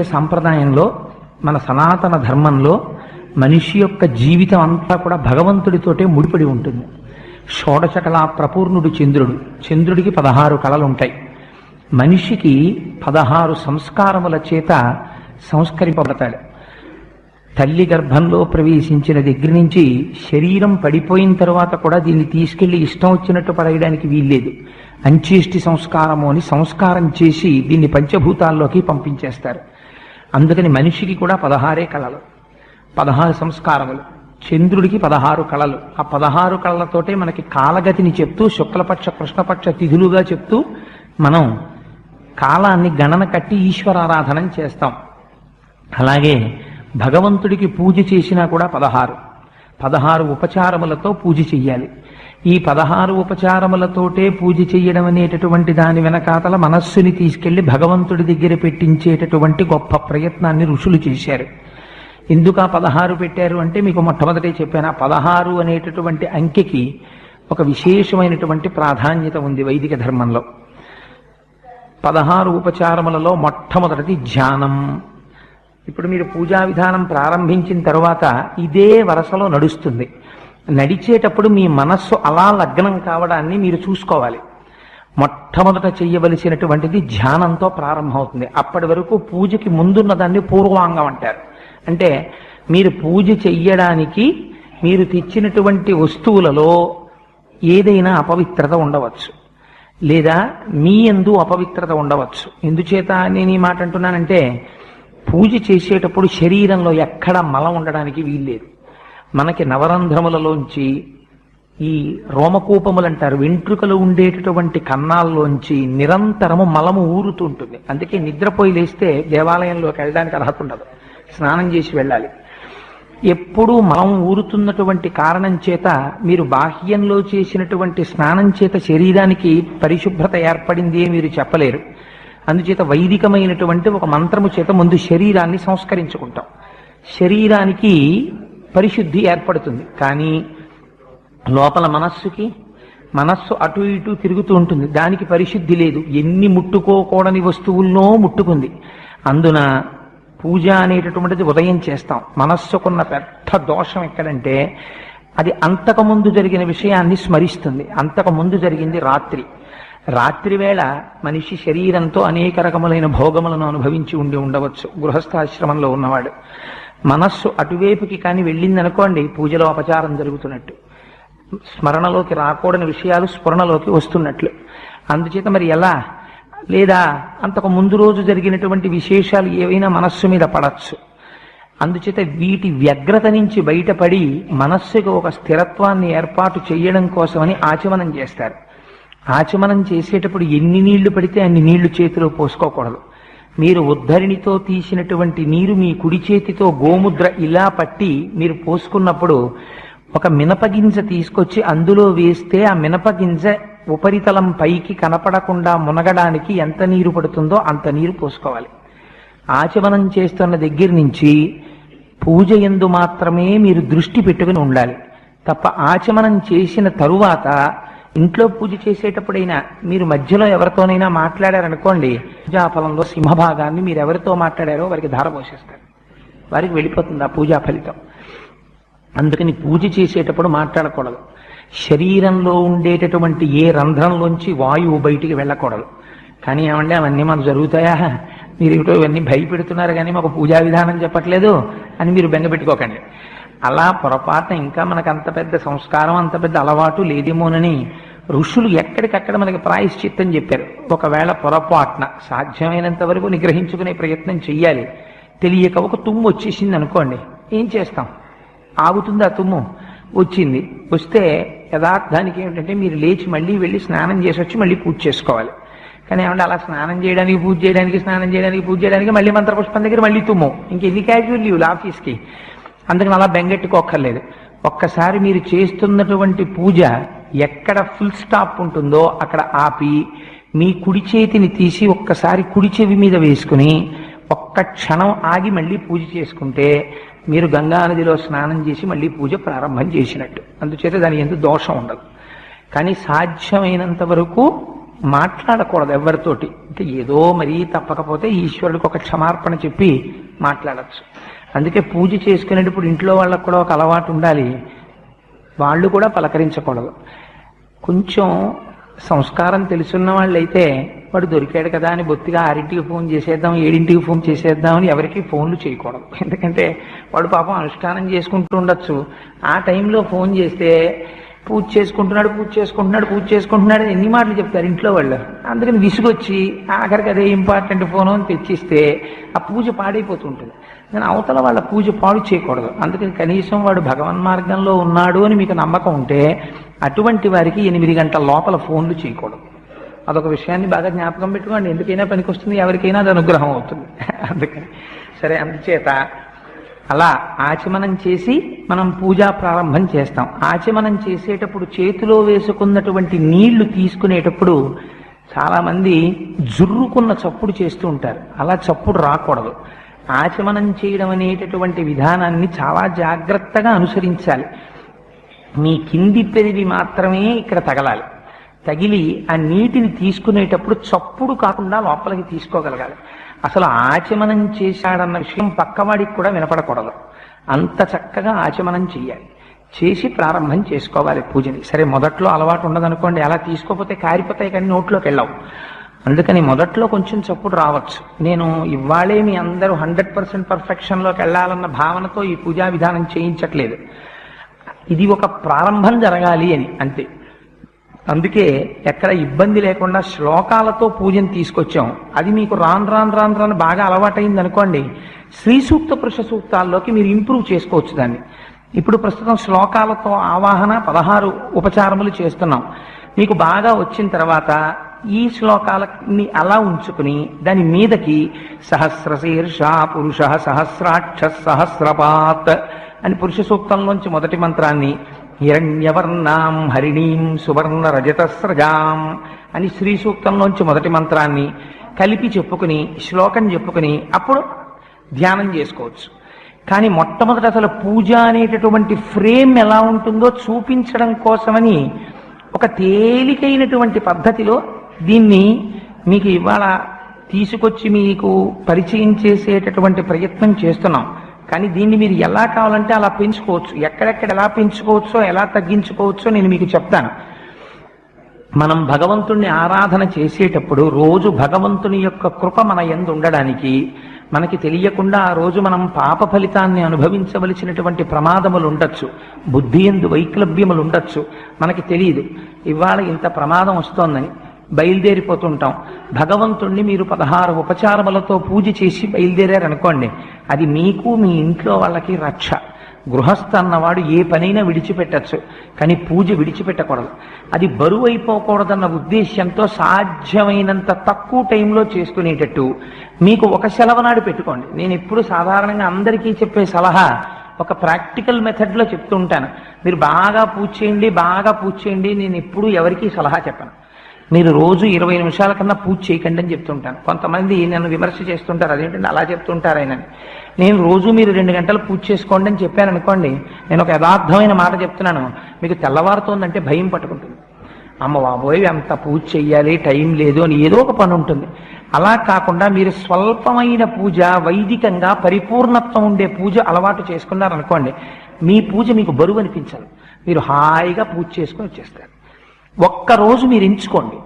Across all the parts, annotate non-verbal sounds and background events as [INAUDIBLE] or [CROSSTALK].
భారతీయ సాంప్రదాయంలో మన సనాతన ధర్మంలో మనిషి యొక్క జీవితం అంతా కూడా భగవంతుడితోటే ముడిపడి ఉంటుంది. షోడశ కళా ప్రపూర్ణుడు చంద్రుడు. చంద్రుడికి పదహారు కళలు ఉంటాయి మనిషికి పదహారు సంస్కారముల చేత సంస్కరింపబడతాడు. తల్లి గర్భంలో ప్రవేశించిన దగ్గర నుంచి శరీరం పడిపోయిన తర్వాత కూడా దీన్ని తీసుకెళ్ళి ఇష్టం వచ్చినట్టు పడేయడానికి వీల్లేదు. అంచేష్టి సంస్కారము అని సంస్కారం చేసి దీన్ని పంచభూతాల్లోకి పంపించేస్తారు. అందుకని మనిషికి కూడా పదహారే కళలు పదహారు సంస్కారములు చంద్రుడికి పదహారు కళలు. ఆ పదహారు కళలతోటే మనకి కాలగతిని చెప్తూ శుక్లపక్ష కృష్ణపక్ష తిథులుగా చెప్తూ మనం కాలాన్ని గణన కట్టి ఈశ్వరారాధనం చేస్తాం. అలాగే భగవంతుడికి పూజ చేసినా కూడా పదహారు పదహారు ఉపచారములతో పూజ చెయ్యాలి. ఈ పదహారు ఉపచారములతోటే పూజ చెయ్యడం అనేటటువంటి దాని వెనకాతల మనస్సుని తీసుకెళ్ళి భగవంతుడి దగ్గర పెట్టించేటటువంటి గొప్ప ప్రయత్నాన్ని ఋషులు చేశారు. ఎందుకు ఆ పదహారు పెట్టారు అంటే మీకు మొట్టమొదటే చెప్పాను ఆ పదహారు అనేటటువంటి అంకెకి ఒక విశేషమైనటువంటి ప్రాధాన్యత ఉంది వైదిక ధర్మంలో. పదహారు ఉపచారములలో మొట్టమొదటిది ధ్యానం. ఇప్పుడు మీరు పూజా విధానం ప్రారంభించిన తర్వాత ఇదే వరసలో నడుస్తుంది. నడిచేటప్పుడు మీ మనస్సు అలా లగ్నం కావడాన్ని మీరు చూసుకోవాలి. మొట్టమొదట చేయవలసినటువంటిది ధ్యానంతో ప్రారంభమవుతుంది. అప్పటి వరకు పూజకి ముందున్న దాన్ని పూర్వాంగం అంటారు. అంటే మీరు పూజ చెయ్యడానికి మీరు తెచ్చినటువంటి వస్తువులలో ఏదైనా అపవిత్రత ఉండవచ్చు. లేదా మీ ఎందు అపవిత్రత ఉండవచ్చు. ఎందుచేత నేను ఈ మాట అంటున్నానంటే పూజ చేసేటప్పుడు శరీరంలో ఎక్కడ మలం ఉండడానికి వీల్లేదు. మనకి నవరంధ్రములలోంచి ఈ రోమకూపములు అంటారు వెంట్రుకలు ఉండేటటువంటి కన్నాల్లోంచి నిరంతరము మలము ఊరుతుంటుంది. అందుకే నిద్రపోయి లేస్తే దేవాలయంలోకి వెళ్ళడానికి అర్హత ఉండదు. స్నానం చేసి వెళ్ళాలి. ఎప్పుడూ మలం ఊరుతున్నటువంటి కారణం చేత మీరు బాహ్యంలో చేసినటువంటి స్నానం చేత శరీరానికి పరిశుభ్రత ఏర్పడింది మీరు చెప్పలేరు. అందుచేత వైదికమైనటువంటి ఒక మంత్రము చేత ముందు శరీరాన్ని సంస్కరించుకుంటాం. శరీరానికి పరిశుద్ధి ఏర్పడుతుంది. కానీ లోపల మనస్సుకి మనస్సు అటు ఇటు తిరుగుతూ ఉంటుంది. దానికి పరిశుద్ధి లేదు. ఎన్ని ముట్టుకోకూడని వస్తువుల్లో ముట్టుకుంది. అందున పూజ అనేటటువంటిది ఉదయం చేస్తాం. మనస్సుకున్న పెద్ద దోషం ఎక్కడంటే అది అంతకుముందు జరిగిన విషయాన్ని స్మరిస్తుంది. అంతకుముందు జరిగింది రాత్రి. రాత్రి వేళ మనిషి శరీరంతో అనేక రకములైన భోగములను అనుభవించి ఉండి ఉండవచ్చు. గృహస్థాశ్రమంలో ఉన్నవాడు. మనస్సు అటువైపుకి కానీ వెళ్ళిందనుకోండి పూజలో అపచారం జరుగుతున్నట్టు. స్మరణలోకి రాకూడని విషయాలు స్ఫురణలోకి వస్తున్నట్లు. అందుచేత మరి ఎలా? లేదా అంతకు ముందు రోజు జరిగినటువంటి విశేషాలు ఏవైనా మనస్సు మీద పడచ్చు. అందుచేత వీటి వ్యగ్రత నుంచి బయటపడి మనస్సుకు ఒక స్థిరత్వాన్ని ఏర్పాటు చేయడం కోసమని ఆచమనం చేస్తారు. ఆచమనం చేసేటప్పుడు ఎన్ని నీళ్ళు పడితే అన్ని నీళ్ళు చేతిలో పోసుకోకూడదు. మీరు ఉద్ధరిణితో తీసినటువంటి నీరు మీ కుడి చేతితో గోముద్ర ఇలా పట్టి మీరు పోసుకున్నప్పుడు ఒక మినపగింజ తీసుకొచ్చి అందులో వేస్తే ఆ మినపగింజ ఉపరితలం పైకి కనపడకుండా మునగడానికి ఎంత నీరు పడుతుందో అంత నీరు పోసుకోవాలి. ఆచమనం చేస్తున్న దగ్గర నుంచి పూజ ఎందు మాత్రమే మీరు దృష్టి పెట్టుకుని ఉండాలి. తప్ప ఆచమనం చేసిన తరువాత ఇంట్లో పూజ చేసేటప్పుడైనా మీరు మధ్యలో ఎవరితోనైనా మాట్లాడారనుకోండి పూజాఫలంలో సింహభాగాన్ని మీరు ఎవరితో మాట్లాడారో వారికి ధార పోషిస్తారు వారికి వెళ్ళిపోతుంది ఆ పూజా ఫలితం. అందుకని పూజ చేసేటప్పుడు మాట్లాడకూడదు. శరీరంలో ఉండేటటువంటి ఏ రంధ్రంలోంచి వాయువు బయటికి వెళ్ళకూడదు. కానీ ఏమండి అవన్నీ మాకు జరుగుతాయా? మీరు ఇవన్నీ భయపెడుతున్నారు కానీ మాకు పూజా విధానం చెప్పట్లేదు అని మీరు బెంగపెట్టుకోకండి అలా పొరపాటున ఇంకా మనకు అంత పెద్ద సంస్కారం అంత పెద్ద అలవాటు లేదేమోనని ఋషులు ఎక్కడికక్కడ మనకి ప్రాయశ్చిత్తం చెప్పారు. ఒకవేళ పొరపాటున సాధ్యమైనంత వరకు నిగ్రహించుకునే ప్రయత్నం చెయ్యాలి. తెలియక ఒక తుమ్ము వచ్చేసింది అనుకోండి ఏం చేస్తాం? ఆగుతుంది ఆ తుమ్ము? వచ్చింది. వస్తే యథార్థానికి ఏమిటంటే మీరు లేచి మళ్ళీ వెళ్ళి స్నానం చేసి వచ్చి మళ్ళీ పూజ చేసుకోవాలి. కానీ ఏమంటే అలా స్నానం చేయడానికి పూజ చేయడానికి స్నానం చేయడానికి పూజ చేయడానికి మళ్ళీ మంత్రపుష్పం దగ్గర మళ్ళీ తుమ్ము. ఇంకెన్ని క్యాజువల్ లీవ్లు ఆఫీస్కి? అందుకని అలా బెంగెట్టుకోక్కర్లేదు. ఒక్కసారి మీరు చేస్తున్నటువంటి పూజ ఎక్కడ ఫుల్ స్టాప్ ఉంటుందో అక్కడ ఆపి మీ కుడి చేతిని తీసి ఒక్కసారి కుడి చెవి మీద వేసుకుని ఒక్క క్షణం ఆగి మళ్ళీ పూజ చేసుకుంటే మీరు గంగా నదిలో స్నానం చేసి మళ్ళీ పూజ ప్రారంభం చేసినట్టు. అందుచేత దాని ఎందుకు దోషం ఉండదు. కానీ సాధ్యమైనంత వరకు మాట్లాడకూడదు ఎవరితోటి అంటే ఏదో మరీ తప్పకపోతే ఈశ్వరుడికి ఒక క్షమార్పణ చెప్పి మాట్లాడచ్చు. అందుకే పూజ చేసుకునేటప్పుడు ఇంట్లో వాళ్ళకు కూడా ఒక అలవాటు ఉండాలి. వాళ్ళు కూడా పలకరించకూడదు. కొంచెం సంస్కారం తెలుసున్న వాళ్ళైతే వాడు దొరికాడు కదా అని బొత్తిగా ఆరింటికి ఫోన్ చేసేద్దాం ఏడింటికి ఫోన్ చేసేద్దాం అని ఎవరికి ఫోన్లు చేయకూడదు. [LAUGHS] ఎందుకంటే వాడు పాపం అనుష్ఠానం చేసుకుంటూ ఉండొచ్చు. ఆ టైంలో ఫోన్ చేస్తే పూజ చేసుకుంటున్నాడు పూజ చేసుకుంటున్నాడు పూజ చేసుకుంటున్నాడు అని ఎన్ని మాటలు చెప్తారు ఇంట్లో వాళ్ళు? అందుకని విసుగొచ్చి ఆఖరికి అదే ఇంపార్టెంట్ ఫోన్ అని తెచ్చిస్తే ఆ పూజ పాడైపోతుంటుంది నేను అవతల వాళ్ళ పూజ పాడు చేయకూడదు. అందుకని కనీసం వాడు భగవన్ మార్గంలో ఉన్నాడు అని మీకు నమ్మకం ఉంటే అటువంటి వారికి ఎనిమిది గంటల లోపల ఫోన్లు చేయకూడదు. అదొక విషయాన్ని బాగా జ్ఞాపకం పెట్టుకోండి. ఎందుకైనా పనికొస్తుంది ఎవరికైనా అది అనుగ్రహం అవుతుంది. [LAUGHS] అందుకని సరే అందుచేత అలా ఆచమనం చేసి మనం పూజా ప్రారంభం చేస్తాం. ఆచమనం చేసేటప్పుడు చేతిలో వేసుకున్నటువంటి నీళ్ళు తీసుకునేటప్పుడు చాలామంది జుర్రుకున్న చప్పుడు చేస్తూ ఉంటారు. అలా చప్పుడు రాకూడదు. ఆచమనం చేయడం అనేటటువంటి విధానాన్ని చాలా జాగ్రత్తగా అనుసరించాలి. మీ కింది పెరివి మాత్రమే ఇక్కడ తగలాలి. తగిలి ఆ నీటిని తీసుకునేటప్పుడు చప్పుడు కాకుండా లోపలికి తీసుకోగలగాలి. అసలు ఆచమనం చేశాడన్న విషయం పక్కవాడికి కూడా వినపడకూడదు. అంత చక్కగా ఆచమనం చేయాలి చేసి ప్రారంభం చేసుకోవాలి పూజని. సరే మొదట్లో అలవాటు ఉండదనుకోండి. అలా తీసుకోకపోతే కారిపోతాయి కానీ నోట్లోకి వెళ్ళవు. అందుకని మొదట్లో కొంచెం చప్పుడు రావచ్చు. నేను ఇవాళే మీ అందరూ హండ్రెడ్ పర్సెంట్ పర్ఫెక్షన్లోకి వెళ్ళాలన్న భావనతో ఈ పూజా విధానం చేయించట్లేదు. ఇది ఒక ప్రారంభం జరగాలి అని అంతే. అందుకే ఎక్కడ ఇబ్బంది లేకుండా శ్లోకాలతో పూజను తీసుకొచ్చాం. అది మీకు రాన్ రాన్ రాన్ రాన్ బాగా అలవాటైంది అనుకోండి. శ్రీ సూక్త పురుష సూక్తాల్లోకి మీరు ఇంప్రూవ్ చేసుకోవచ్చు దాన్ని. ఇప్పుడు ప్రస్తుతం శ్లోకాలతో ఆవాహన పదహారు ఉపచారములు చేస్తున్నాం. మీకు బాగా వచ్చిన తర్వాత ఈ శ్లోకాలని అలా ఉంచుకుని దాని మీదకి సహస్రశీర్ష పురుష సహస్రాక్ష సహస్రపాత్ అని పురుష సూక్తంలోంచి మొదటి మంత్రాన్ని హిరణ్యవర్ణాం హరిణీం సువర్ణ రజతస్రజాం అని శ్రీ సూక్తంలోంచి మొదటి మంత్రాన్ని కలిపి చెప్పుకుని శ్లోకం చెప్పుకుని అప్పుడు ధ్యానం చేసుకోవచ్చు. కానీ మొట్టమొదట అసలు పూజ అనేటటువంటి ఫ్రేమ్ ఎలా ఉంటుందో చూపించడం కోసమని ఒక తేలికైనటువంటి పద్ధతిలో దీన్ని మీకు ఇవాళ తీసుకొచ్చి మీకు పరిచయం చేసేటటువంటి ప్రయత్నం చేస్తున్నాం. కానీ దీన్ని మీరు ఎలా కావాలంటే అలా పెంచుకోవచ్చు. ఎక్కడెక్కడ ఎలా పెంచుకోవచ్చో ఎలా తగ్గించుకోవచ్చో నేను మీకు చెప్తాను. మనం భగవంతుణ్ణి ఆరాధన చేసేటప్పుడు రోజు భగవంతుని యొక్క కృప మన ఎందు ఉండడానికి మనకి తెలియకుండా ఆ రోజు మనం పాప ఫలితాన్ని అనుభవించవలసినటువంటి ప్రమాదములు ఉండొచ్చు. బుద్ధి ఎందు వైక్లభ్యములు ఉండొచ్చు. మనకి తెలియదు. ఇవాళ ఇంత ప్రమాదం వస్తోందని. బయలుదేరిపోతుంటాం. భగవంతుణ్ణి మీరు పదహారు ఉపచారములతో పూజ చేసి బయలుదేరారనుకోండి. అది మీకు మీ ఇంట్లో వాళ్ళకి రక్ష. గృహస్థ అన్నవాడు ఏ పనైనా విడిచిపెట్టచ్చు. కానీ పూజ విడిచిపెట్టకూడదు. అది బరువు అయిపోకూడదన్న ఉద్దేశ్యంతో సాధ్యమైనంత తక్కువ టైంలో చేసుకునేటట్టు మీకు ఒక సెలవునాడు పెట్టుకోండి. నేను ఎప్పుడు సాధారణంగా అందరికీ చెప్పే సలహా ఒక ప్రాక్టికల్ మెథడ్లో చెప్తుంటాను మీరు బాగా పూజ చేయండి బాగా పూజ చేయండి నేను ఎప్పుడు ఎవరికీ సలహా చెప్పను. మీరు రోజు ఇరవై నిమిషాల కన్నా పూజ చేయకండి అని చెప్తుంటాను. కొంతమంది నన్ను విమర్శ చేస్తుంటారు. అదేంటంటే అలా చెప్తుంటారు ఆయన నేను రోజు మీరు రెండు గంటలు పూజ చేసుకోండి అని చెప్పాను అనుకోండి నేను ఒక యథార్థమైన మాట చెప్తున్నాను. మీకు తెల్లవారుతోందంటే భయం పట్టుకుంటుంది. అమ్మ బాబోయ్ అంత పూజ చెయ్యాలి టైం లేదు అని ఏదో ఒక పని ఉంటుంది. అలా కాకుండా మీరు స్వల్పమైన పూజ వైదికంగా పరిపూర్ణత్వం ఉండే పూజ అలవాటు చేసుకున్నారనుకోండి మీ పూజ మీకు బరువు అనిపించాలి మీరు హాయిగా పూజ చేసుకొని వచ్చేస్తారు. ఒక్క రోజు మీరు ఎంచుకోండి.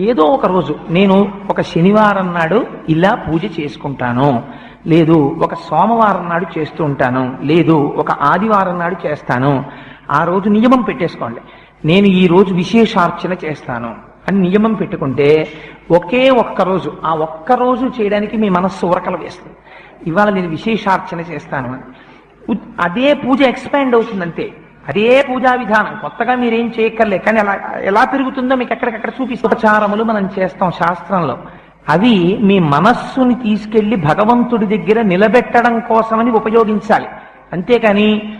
ఏదో ఒక రోజు నేను ఒక శనివారం నాడు ఇలా పూజ చేసుకుంటాను. లేదు ఒక సోమవారం నాడు చేస్తూ ఉంటాను. లేదు ఒక ఆదివారం నాడు చేస్తాను. ఆ రోజు నియమం పెట్టేసుకోండి. నేను ఈ రోజు విశేషార్చన చేస్తాను అని నియమం పెట్టుకుంటే ఒకే ఒక్క రోజు ఆ ఒక్క రోజు చేయడానికి మీ మనస్సు ఉరకలు వేస్తుంది. ఇవాళ నేను విశేషార్చన చేస్తాను అని. అదే పూజ ఎక్స్పాండ్ అవుతుందంతే అదే పూజా విధానం. కొత్తగా మీరేం చేయక్కర్లే. కానీ ఎలా ఎలా పెరుగుతుందో మీకు ఎక్కడికక్కడ చూపిస్తోపచారములు మనం చేస్తాం శాస్త్రంలో. అవి మీ మనస్సుని తీసుకెళ్ళి భగవంతుడి దగ్గర నిలబెట్టడం కోసమని ఉపయోగించాలి. అంతేకాని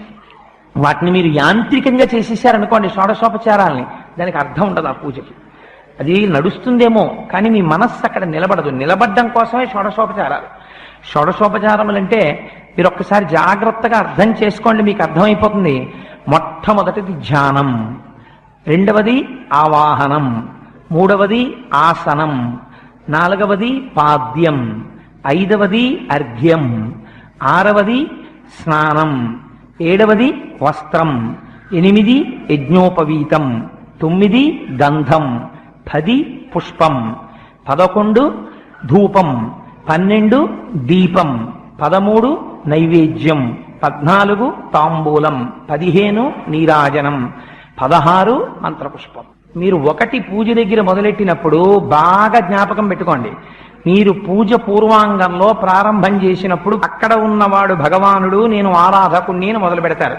వాటిని మీరు యాంత్రికంగా చేసేసారనుకోండి షోడశోపచారాలని దానికి అర్థం ఉండదు ఆ పూజకి. అది నడుస్తుందేమో కానీ మీ మనస్సు అక్కడ నిలబడదు. నిలబడడం కోసమే షోడశోపచారాలు. షోడశోపచారములు అంటే మీరు ఒక్కసారి జాగ్రత్తగా అర్థం చేసుకోండి మీకు అర్థమైపోతుంది. మొట్టమొదటిది ధ్యానం రెండవది ఆవాహనం మూడవది ఆసనం నాలుగవది పాద్యం ఐదవది అర్ఘ్యం ఆరవది స్నానం ఏడవది వస్త్రం ఎనిమిది యజ్ఞోపవీతం తొమ్మిది గంధం పది పుష్పం పదకొండు ధూపం పన్నెండు దీపం పదమూడు నైవేద్యం పద్నాలుగు తాంబూలం పదిహేను నీరాజనం పదహారు మంత్రపుష్పం. మీరు ఒకటి పూజ దగ్గర మొదలెట్టినప్పుడు బాగా జ్ఞాపకం పెట్టుకోండి. మీరు పూజ పూర్వాంగంలో ప్రారంభం చేసినప్పుడు అక్కడ ఉన్నవాడు భగవానుడు నేను ఆరాధకుణ్ణి అని మొదలు పెడతారు